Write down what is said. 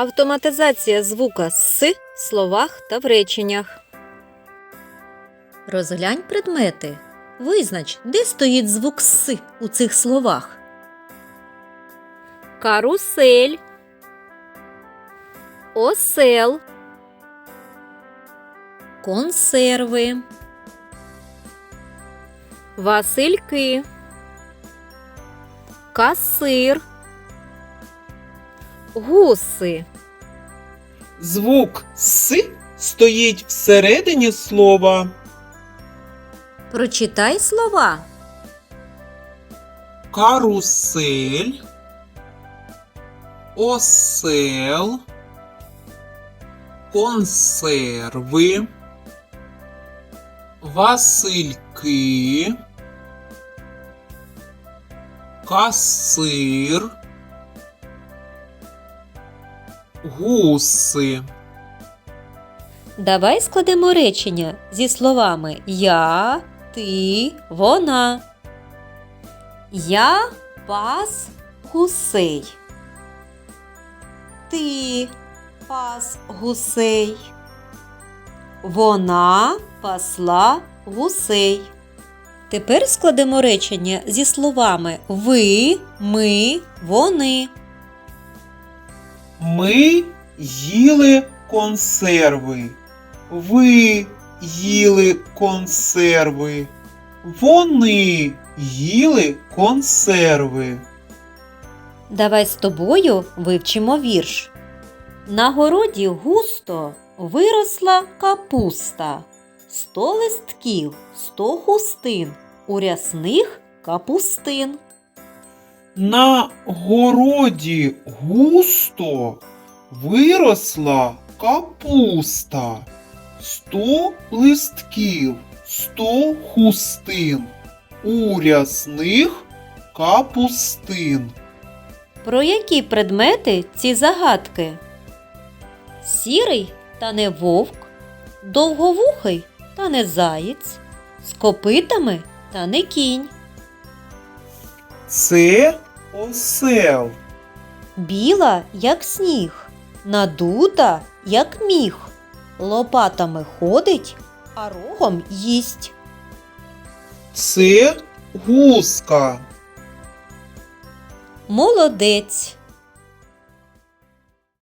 Автоматизація звука с в словах та в реченнях. Розглянь предмети. Визнач, де стоїть звук с у цих словах. Карусель. Осел. Консерви, Васильки. Касир. Гуси. Звук С стоїть всередині слова. Прочитай слова. Карусель. Осел. Консерви. Васильки. Касир. Гуси. Давай складемо речення зі словами я, ти, вона. Я пас гусей. Ти пас гусей. Вона пасла гусей. Тепер складемо речення зі словами ви, ми, вони. Ми їли консерви. Ви їли консерви. Вони їли консерви. Давай з тобою вивчимо вірш. На городі густо виросла капуста. Сто листків, сто хустин, у рясних капустин. На городі густо виросла капуста. Сто листків, сто хустин. У рясних капустин. Про які предмети ці загадки? Сірий та не вовк, довговухий та не заєць, з копитами та не кінь, Це осел. біла, як сніг, надута, як міг, лопатами ходить, а рогом їсть. Це гуска. Молодець.